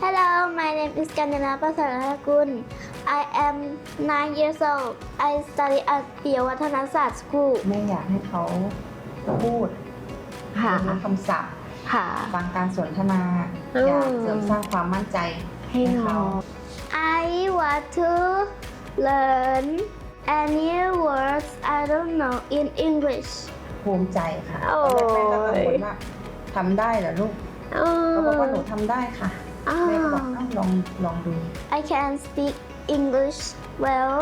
Hello, my name is Kandana Pasaragun. I am 9 years old. I study at ปิยวัฒนศาสตร์ School. แม่อยากให้เขาพูดค่ะรู้คำศัพท์ค่ะ ฟังการสนทนา อืม อยากเสริมสร้างความมั่นใจให้น้อง I want to learn any words I don't know in English. ภูมิใจค่ะโอ้ตยอนแรกแม่ก็กังวลว่าทำได้เหรอลูกเออเขาบอกว่าหนูทำได้ค่ะอ่า แม่ก็บอกอ้าวลองลองดู I can speak English well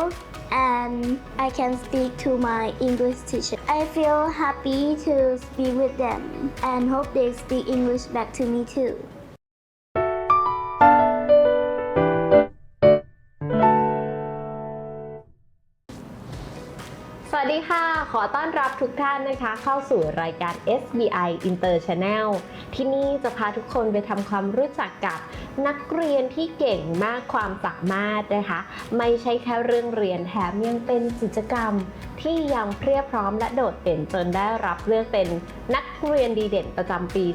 and I can speak to my English teacher. I feel happy to speak with them and hope they speak English back to me too. ค่ะ ขอต้อนรับทุกท่านนะคะ เข้าสู่รายการ SBI Inter Channel ที่นี่จะพาทุกคนไปทำความรู้จักกับนักเรียนที่เก่งมากความสามารถนะคะ ไม่ใช่แค่เรื่องเรียนแถมยังเป็นกิจกรรมที่ยังเพรียบพร้อมและโดดเด่นจนได้รับเลือกเป็นนักเรียนดีเด่นประจำปี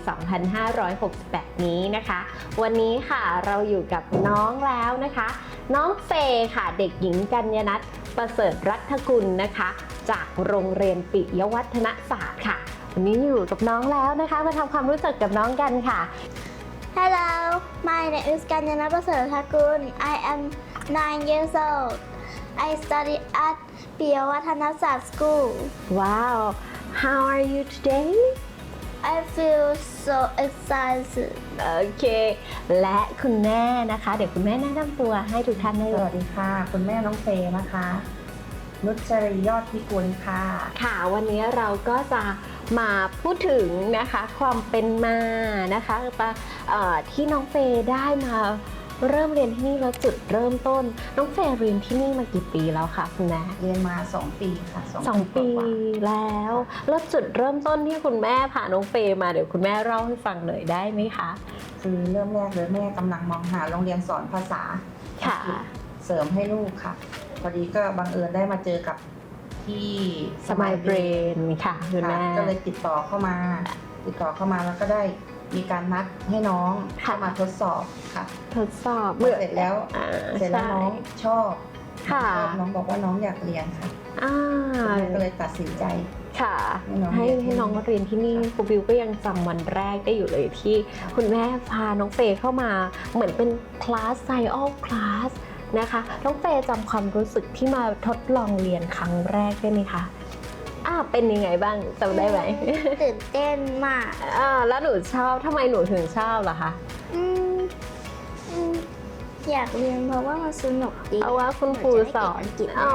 2568 นี้นะคะ วันนี้ค่ะเราอยู่กับน้องแล้วนะคะ น้องเฟย์ค่ะ เด็กหญิงกัญญนัทประเสริฐรัฐกุลนะคะ จากโรงเรียนปิยวัฒนศาสตร์ค่ะ วันนี้อยู่กับน้องแล้วนะคะ มาทำความรู้จักกับน้องกันค่ะ Hello, my name is Kanyana Pasaragun. I am 9 years old. I study at ปิยวัฒนศาสตร์ School. ว้าว how are you today I feel so excited. โอเค และคุณแม่นะคะ เดี๋ยวคุณแม่แนะนำตัวให้ทุกท่านได้สเลวัยสดีค่ะ คุณแม่น้องเฟย์นะคะ นุชจรียอดพิกุลค่ะ ค่ะวันนี้เราก็จะมาพูดถึงนะคะความเป็นมานะคะปะเอ่อที่น้องเฟย์ได้มา เริ่มเรียนที่นี่แล้วจุดเริ่มต้น น้องเฟย์เรียนที่นี่มากี่ปีแล้วคะคุณแม่เรียนมา 2 ปีค่ะสองปีกว่าแล้ว แล้วจุดเริ่มต้นที่คุณแม่พาน้องเฟย์มาเดี๋ยวคุณแม่เล่าให้ฟังหน่อยได้ไหมคะๆคือเริ่มแรกเลยแม่กำลังมองหาโรงเรียนสอนภาษาค่ะเสริมให้ลูกค่ะ พอดีก็บังเอิญได้มาเจอกับที่สมายเบรนค่ะคุณค่ะแม่ก็เลยติดต่อเข้ามา ติดต่อเข้ามาแล้วก็ได้ มีการนัดให้น้องค่ะเข้ามาทดสอบค่ะทดสอบเมื่อเสร็จแล้วอ่าเสร็จแล้วใช่น้องชอบค่ะชอบน้องบอกว่าน้องอยากเรียนค่ะอ่าแม่ก็เลยตัดสินใจ ค่ะให้น้องให้เรียนที่ให้น้องนี่เรียนที่นี่ค่ะครูบิวก็ยังจำวันแรกได้อยู่เลยที่ค่ะคุณแม่พาน้องเฟย์เข้ามาเหมือนเป็นคลาสไซออลคลาสนะคะ น้องเฟย์จำความรู้สึกที่มาทดลองเรียนครั้งแรกได้ไหมคะ อ่าเป็นยังไงบ้างจำได้ไหมตื่นเต้นมากอ่าแล้วหนูชอบทำไมหนูถึงชอบล่ะคะอืมอืมอยากเรียนเพราะว่ามันสนุกดีเพราะว่าคุณครูสอนหนูจะได้เก่งอังกฤษอ๋อ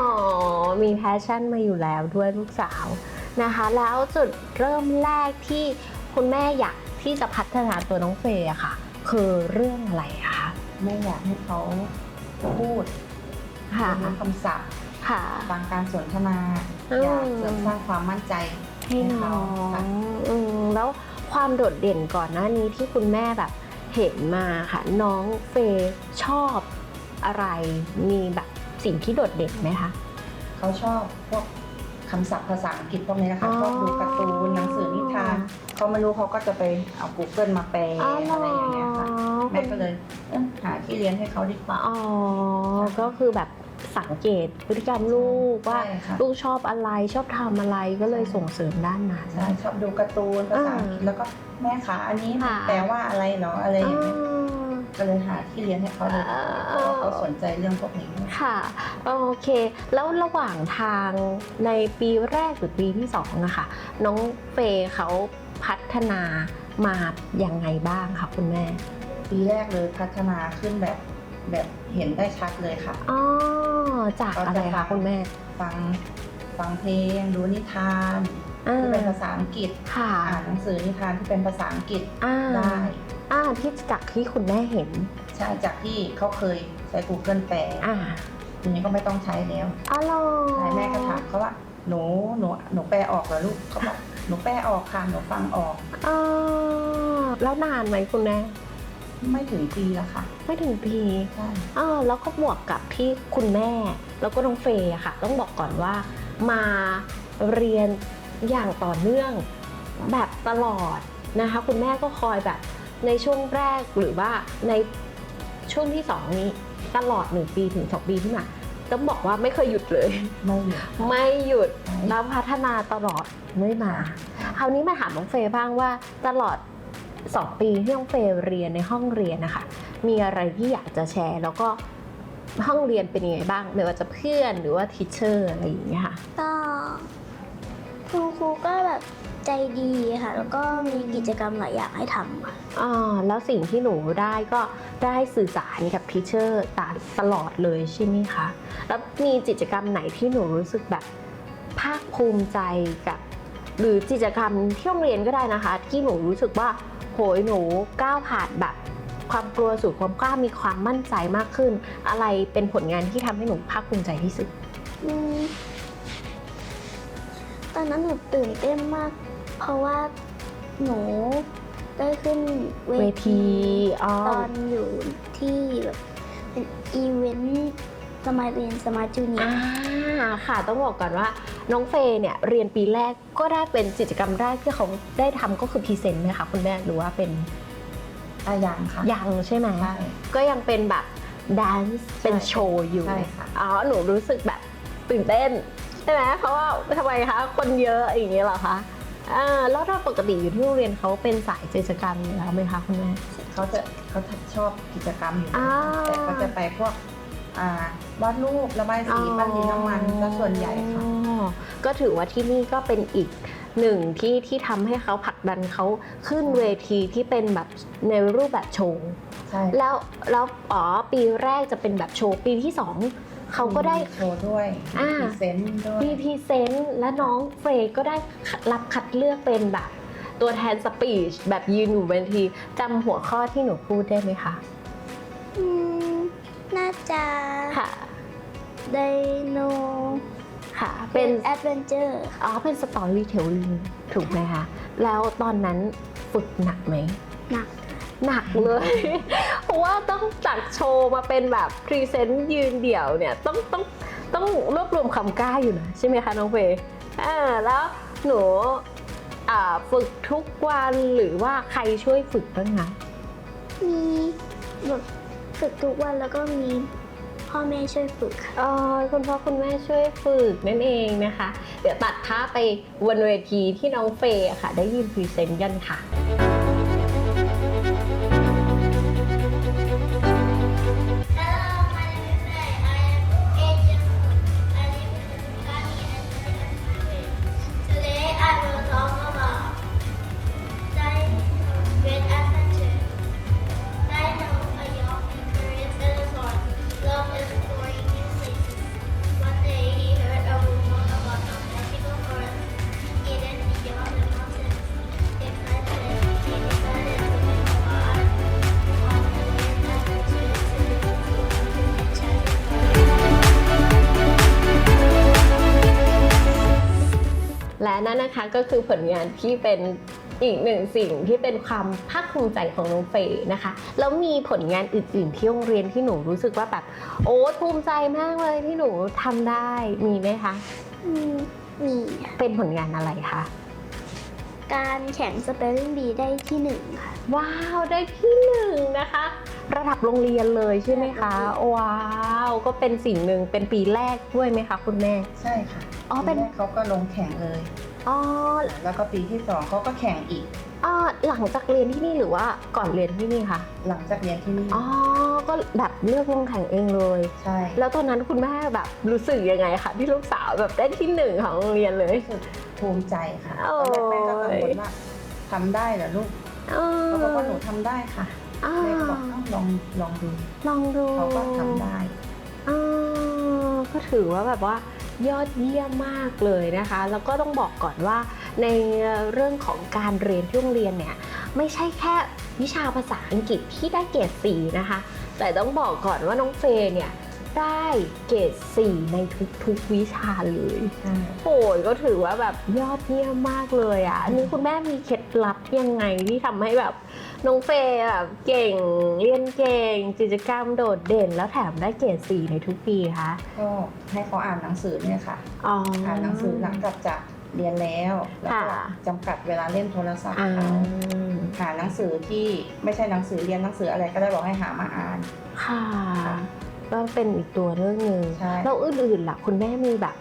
มีแพชชั่นมาอยู่แล้วด้วยลูกสาวนะคะ แล้วจุดเริ่มแรกที่คุณแม่อยากที่จะพัฒนาตัวน้องเฟย์อะค่ะ คือเรื่องอะไรอะคะแม่อยากให้เขาพูดค่ะ รู้คำศัพท์ ค่ะ ฟังการสนทนาอืมอยากเสริมสร้างความมั่นใจให้น้องค่ะอืมแล้วความโดดเด่นก่อนหน้านี้ที่คุณแม่แบบเห็นมาค่ะ น้องเฟย์ชอบอะไรมีแบบสิ่งที่โดดเด่นไหมคะเขาชอบพวกคำศัพท์ภาษาอังกฤษพวกนี้นะคะอ๋อชอบดูการ์ตูนหนังสือนิทานเขาไม่รู้เขาก็จะไปเอา Google มาแปลอะไรอย่างเงี้ยค่ะแม่ก็เลยเอ้ยหาที่เรียนให้เขาดีกว่าอ๋อก็คือแบบ สังเกตพฤติกรรมลูกว่าใช่ค่ะ ลูกชอบอะไรชอบทำอะไรก็เลยส่งเสริมด้านนั้น ใช่ชอบดูการ์ตูนภาษาอังกฤษแล้วก็แม่ขาอันนี้มันค่ะ แปลว่าอะไรเหรออะไรอย่างเงี้ยอ่าก็เลยหาที่เรียนให้เขาเลยอ่าเพราะว่าเขาสนใจเรื่องพวกนี้ค่ะ โอเค แล้วระหว่างทางในปีแรกหรือปีที่สองนะคะน้องเฟย์เขาพัฒนามาอย่างไงบ้างคะคุณแม่ปีแรกเลยพัฒนาขึ้นแบบแบบเห็นได้ชัดเลยค่ะ อ๋อ จากอะไรคะคุณแม่ ฟังฟังเพลงดูนิทานอ่า ที่เป็นภาษาอังกฤษค่ะอ่านหนังสือนิทานที่เป็นภาษาอังกฤษอ่าได้อ่าที่จากที่คุณแม่เห็น ใช่จากที่เขาเคยใช้ Google แปลอ่าทีนี้ก็ไม่ต้องใช้แล้วอ๋อเหรอใช่แม่ก็ถามเขาว่าหนูหนูหนูแปลออกเหรอลูกเขาบอกหนูแปลออกค่ะหนูฟังออก อ๋อแล้วนานไหมคุณแม่ ไม่ถึงปีละค่ะ ไม่ถึงปีใช่อ๋อแล้วก็บวกกับที่คุณแม่ แล้วก็น้องเฟย์อะค่ะ ต้องบอกก่อนว่ามาเรียนอย่างต่อเนื่องแบบตลอดนะคะ คุณแม่ก็คอยแบบในช่วงแรกหรือว่าในช่วงที่สองนี้ตลอดหนึ่งปีถึงสองปีที่มาต้องบอกว่าไม่เคยหยุดเลย ไม่หยุดไม่หยุดใช่แล้วพัฒนาตลอดไม่มาคราวนี้มาถามน้องเฟย์บ้างว่าตลอด 2 ปีที่น้องเฟย์เรียนในห้องเรียนนะคะ มีอะไรที่อยากจะแชร์ แล้วก็ห้องเรียนเป็นยังไงบ้าง ไม่ว่าจะเพื่อนหรือว่าทิเชอร์อะไรอย่างเงี้ยค่ะ ก็คุณครูก็แบบใจดีค่ะ แล้วก็มีกิจกรรมหลายอย่างให้ทำค่ะอ่าแล้วสิ่งที่หนูได้ก็ได้สื่อสารกับทิเชอร์ตลอดเลยใช่ไหมคะ แล้วมีกิจกรรมไหนที่หนูรู้สึกแบบภาคภูมิใจกับ หรือกิจกรรมที่โรงเรียนก็ได้นะคะ ที่หนูรู้สึกว่าโหยหนูก้าวผ่านแบบความกลัวสู่ความกล้ามีความมั่นใจมากขึ้น อะไรเป็นผลงานที่ทำให้หนูภาคภูมิใจที่สุด อืมตอนนั้นหนูตื่นเต้นมาก เพราะว่าหนูได้ขึ้นเวเวทีอ๋อ ตอนอยู่ที่แบบเป็นอีเวนต์สมัยเรียนสมัยจูเนียอ่าร์ค่ะต้องบอกก่อนว่า น้องเฟย์เนี่ยเรียนปีแรกก็ได้เป็นกิจกรรมแรกที่เขาได้ทำก็คือพรีเซนต์ไหมคะคุณแม่หรือว่าเป็นอายังค่ะยังใช่ไหม ใช่ ก็ยังเป็นแบบแดนซ์เป็นโชว์อยู่ใช่ค่ะ อ๋อหนูรู้สึกแบบตื่นเต้นใช่ไหมเพราะว่าทำไมคะคนเยอะอย่างนี้เหรอคะอ่าแล้วถ้าปกติอยู่ที่โรงเรียนเขาเป็นสายกิจกรรมอยู่แล้วไหมคะคุณแม่ เขาจะเขาชอบกิจกรรมอยู่อ่าแต่เขาจะไปพวกอ่าวาดรูประบายสีปั้นดินน้ำมันซะส่วนใหญ่ค่ะ อ๋อ ก็ถือว่าที่นี่ก็เป็นอีกหนึ่งที่ที่ทำให้เขาผลักดันเขาขึ้นเวทีที่เป็นแบบในรูปแบบโชว์ใช่แล้วแล้วอ๋อปีแรกจะเป็นแบบโชว์ปีที่สองเขาก็ได้มีโชว์ด้วยอ่ามีเซนต์ด้วยมีพรีเซนต์และน้องเฟรย์ก็ได้รับคัดเลือกเป็นแบบ ตัวแทนสปีชแบบยืนอยู่บนทีจำหัวข้อที่หนูพูดได้ไหมคะอืมน่าจะค่ะ ไดโน ค่ะ เป็เป็นนแอดเวนเจอร์อ๋อเป็นสตอรี่เทลลิงถูกไหมคะ แล้วตอนนั้นฝึกหนักไหม หนัก หนักเลย เพราะว่าต้องจากโชว์มาเป็นแบบพรีเซนต์ยืนเดี่ยวเนี่ยต้องต้องต้องรวบรวมคำกล้าอยู่นะใช่ไหมคะน้องเฟย์อ่าแล้วหนูอ่าฝึกทุกวันหรือว่าใครช่วยฝึกบ้างคะมีแบบฝึกทุกวันแล้วก็มี พ่อแม่ช่วยฝึกค่ะ เออคุณพ่อคุณแม่ช่วยฝึกนั่นเองนะคะ เดี๋ยวตัดภาพไปบนเวทีที่น้องเฟย์อะค่ะ ได้ยินพรีเซนต์กันค่ะ และนั่นนะคะก็คือผลงานที่เป็นอีกหนึ่งสิ่งที่เป็นความภาคภูมิใจของน้องเฟย์นะคะ แล้วมีผลงานอื่น ๆ ที่โรงเรียนที่หนูรู้สึกว่าแบบโอ้ภูมิใจมากเลยที่หนูทำได้มีไหมคะอืมมีค่ะเป็นผลงานอะไรคะการแข่งสเปลลิ่งบีได้ที่หนึ่งค่ะ ว้าว ได้ที่หนึ่งนะคะ ระดับโรงเรียนเลยใช่ไหมคะ ว้าว ก็เป็นสิ่งหนึ่งเป็นปีแรกด้วยไหมคะคุณแม่ ใช่ค่ะอ๋อเป็น ปีแรกเขาก็ลงแข่งเลย อ๋อแล้วก็ปีที่สองเขาก็แข่งอีกอ๋อหลังจากเรียนที่นี่หรือว่าก่อนเรียนที่นี่คะหลังจากเรียนที่นี่อ๋อก็แบบเลือกลงแข่งเองเลย ใช่แล้วตอนนั้นคุณแม่แบบรู้สึกยังไงคะที่ลูกสาวแบบได้ที่หนึ่งของโรงเรียนเลย รู้สึกภูมิใจค่ะโอ้ตยอนแรกแม่ก็กังวลว่าทำได้เหรอลูกเออเขาบอกว่าหนูทำได้ค่ะ อ่าแม่ก็บอกเอ้าลองลองดูลองดูเขาก็ทำได้ อ่าก็ถือว่าแบบว่ายอดเยี่ยมมากเลยนะคะ แล้วก็ต้องบอกก่อนว่าในเรื่องของการเรียนที่โรงเรียนเนี่ยไม่ใช่แค่วิชาภาษาอังกฤษที่ได้เกรดสีนะคะ แต่ต้องบอกก่อนว่าน้องเฟย์เนี่ย ได้เกรดสี่ในทุกๆวิชาเลยใช่โอ้ยก็ถือว่าแบบยอดเยี่ยมมากเลยอะอันนี้คุณแม่มีเคล็ดลับยังไงที่ทำให้แบบน้องเฟย์แบบเก่งเรียนเก่งกิจกรรมโดดเด่น แล้วแถมได้เกรดสี่ในทุกปีคะก็ให้เขาอ่านหนังสือเนี่ยค่ะอ๋ออ่านหนังสือหลังจากจากเรียนแล้วแล้วก็ค่ะจำกัดเวลาเล่นโทรศัพท์อ่าเขาหาหนังสือที่ไม่ใช่หนังสือเรียนหนังสืออะไรก็ได้บอกให้หามาอ่านค่ะ ก็เป็นอีกตัวเรื่องหนึ่งใช่ แล้วอื่นๆล่ะคุณแม่มีแบบ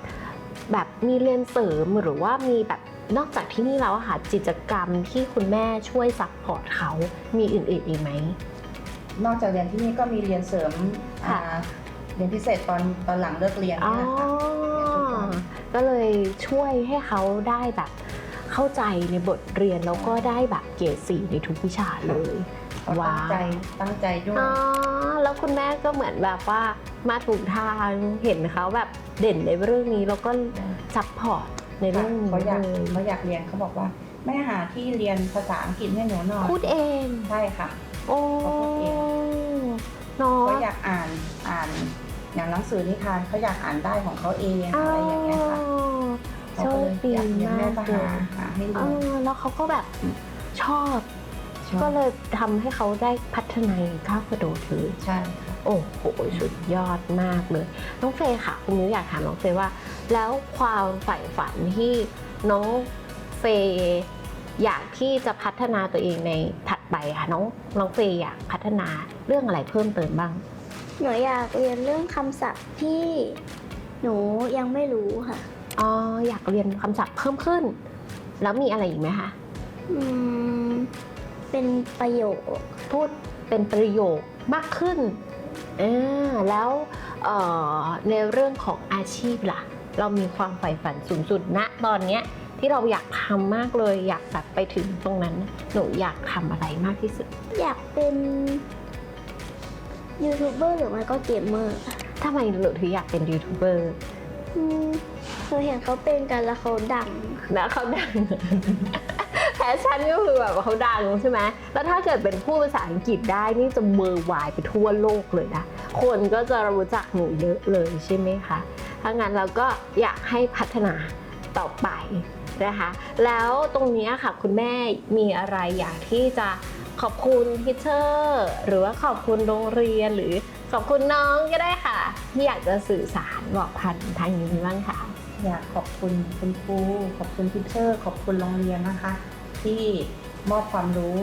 แบบมีเรียนเสริมหรือว่ามีแบบนอกจากที่นี่แล้วอะค่ะกิจกรรมที่คุณแม่ช่วยซัพพอร์ตเขามีอื่นๆอีกไหม นอกจากเรียนที่นี่ก็มีเรียนเสริมค่ะ อ่าเรียนพิเศษตอนตอนหลังเลิกเรียนอ๋อนี่แหละค่ะเรียนทุกวันก็เลยช่วยให้เขาได้แบบเข้าใจในบทเรียนแล้วก็ได้แบบเกรดสีในทุกวิชาเลย เขาตั้งว้าวใจตั้งใจด้วย อ๋อ แล้วคุณแม่ก็เหมือนแบบว่ามาถูกทางเห็นเขาแบบเด่นในเรื่องนี้แล้วก็ซัพพอร์ตในเรื่องนี้เขาอยากเลยเขาอยากเรียนเขาบอกว่าแม่หาที่เรียนภาษาอังกฤษให้หนูหน่อยพูดเองใช่ค่ะ โอ้เขาพูดเองเนาะเขาอยากอ่านอ่านอย่างหนังสือนิทานเขาอยากอ่านได้ของเขาเองอะไรอย่างเงี้ยค่ะเขาโชก็คเลยดีอยากเรียนมาแม่กก็เลหายหาให้เอเรียนอแล้วเขาก็แบบชอบ ชอบก็เลยทำให้เขาได้พัฒนาก้าวกระโดดเลยใช่ค่ะโอ้โหสุดยอดมากเลย น้องเฟย์ค่ะ คุณมิ้วอยากถามน้องเฟย์ว่า แล้วความใฝ่ฝันที่น้องเฟย์อยากที่จะพัฒนาตัวเองในถัดไปค่ะน้องน้องเฟย์อยากพัฒนาเรื่องอะไรเพิ่มเติมบ้าง หนูอยากเรียนเรื่องคำศัพท์ที่หนูยังไม่รู้ค่ะ อ๋ออยากเรียนคำศัพท์เพิ่มขึ้น แล้วมีอะไรอีกไหมคะ อืม เป็นประโยค พูดเป็นประโยคมากขึ้นอ่าแล้วเอ่อในเรื่องของอาชีพล่ะ เรามีความใฝ่ฝันสูงสุดณตอนเนี้ยที่เราอยากทำมากเลย อยากแบบไปถึงตรงนั้น หนูอยากทำอะไรมากที่สุด อยากเป็นยูทูบเบอร์หรือไม่ก็เกมเมอร์ค่ะทำไมหนูถึงอยากเป็นยูทูบเบอร์อืมหนูเห็นเขาเป็นกันแล้วเขาดัง แล้วเขาดังแพ ชชั่นก็คือแบบเขาดังใช่ไหมแล้วถ้าเกิดเป็นผู้ภาษาอังกฤษได้นี่จะเมอร์วายไปทั่วโลกเลยนะ คนก็จะรู้จักหนูเยอะเลยใช่ไหมคะถ้างั้นเราก็อยากให้พัฒนาต่อไปนะคะ แล้วตรงนี้ค่ะคุณแม่มีอะไรอยากที่จะขอบคุณทิเชอร์หรือว่าขอบคุณโรงเรียนหรือขอบคุณน้องก็ได้ค่ะที่อยากจะสื่อสารบอกผ่านทางนี้บ้างค่ะ อยากขอบคุณคุณครูขอบคุณทิเชอร์ ขอบคุณโรงเรียนนะคะ ที่มอบความรู้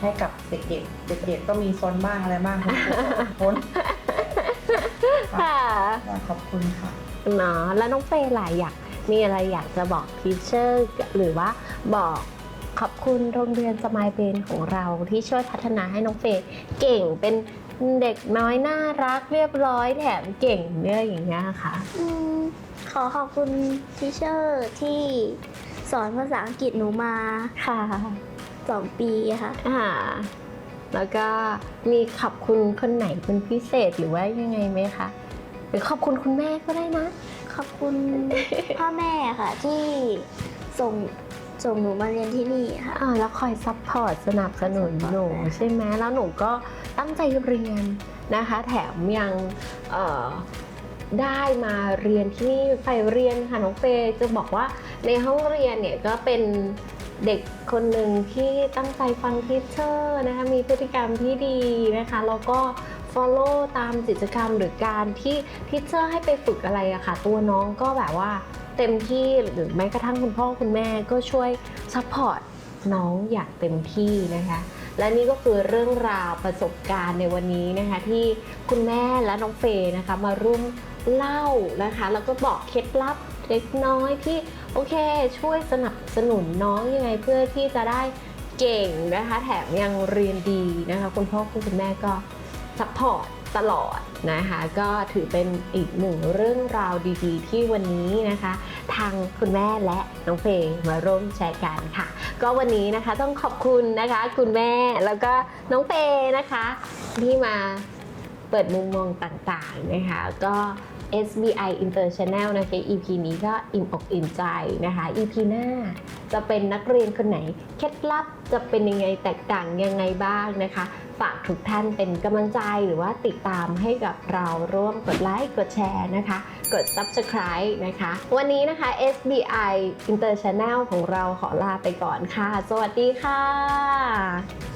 ให้กับเด็กๆ เด็กๆ ก็มีซนบ้างอะไรบ้างคุณครูก็อดทนค่ะอยากขอบคุณค่ะเนาะแล้วน้องเฟย์ล่ะอยากมีอะไรอยากจะบอกทีเชอร์หรือว่าบอกขอบคุณโรงเรียนสมายเบนของเราที่ช่วยพัฒนาให้น้องเฟย์เก่งเป็นเด็กน้อยน่ารักเรียบร้อยแถมเก่งเนี่ยอย่างเงี้ยค่ะอืมขอขอบคุณทิเชอร์ที่ สอนภาษาอังกฤษหนูมาค่ะสองปีค่ะ อ่า แล้วก็มีขอบคุณคนไหนเป็นพิเศษหรือว่ายังไงไหมคะ หรือขอบคุณคุณแม่ก็ได้นะ ขอบคุณพ่อแม่ค่ะ ที่ส่งส่งหนูมาเรียนที่นี่ค่ะ อ่าแล้วคอยซัพพอร์ตสนับสนุนหนูใช่ไหมแล้วหนูก็ตั้งใจเรียนนะคะ แถมยังเอ่อ ได้มาเรียนที่นี่ไปเรียนค่ะน้องเฟย์จะบอกว่าในห้องเรียนเนี่ยก็เป็นเด็กคนหนึ่งที่ตั้งใจฟังทิเชอร์นะคะมีพฤติกรรมที่ดีนะคะแล้วก็ follow ตามกิจกรรมหรือการที่ทิเชอร์ให้ไปฝึกอะไรอะค่ะ ตัวน้องก็แบบว่าเต็มที่หรือแม้กระทั่งคุณพ่อคุณแม่ก็ช่วยซัพพอร์ตน้องอย่างเต็มที่นะคะและนี่ก็คือเรื่องราวประสบการณ์ในวันนี้นะคะที่คุณแม่และน้องเฟย์นะคะมาร่วม เล่านะคะ แล้วก็บอกเคล็ดลับเล็กน้อยที่โอเค ช่วยสนับสนุนน้องยังไงเพื่อที่จะได้เก่งนะคะ แถมยังเรียนดีนะคะ คุณพ่อคุณแม่ก็ซัพพอร์ตตลอดนะคะ ก็ถือเป็นอีกหนึ่งเรื่องราวดีๆ ที่วันนี้นะคะ ทางคุณแม่และน้องเฟย์มาร่วมแชร์กันค่ะ ก็วันนี้นะคะต้องขอบคุณนะคะ คุณแม่แล้วก็น้องเฟย์นะคะ ที่มาเปิดมุมมองต่างๆนะคะ ก็ SBI International นะคะ EP นี้ก็อิ่มอกอิ่มใจนะคะ EP หน้าจะเป็นนักเรียนคนไหน เคล็ดลับจะเป็นยังไงแตกต่างยังไงบ้างนะคะ ฝากทุกท่านเป็นกำลังใจหรือว่าติดตามให้กับเราร่วมกดไลค์กดแชร์นะคะ กด subscribe นะคะ วันนี้นะคะ SBI International ของเราขอลาไปก่อนค่ะ สวัสดีค่ะ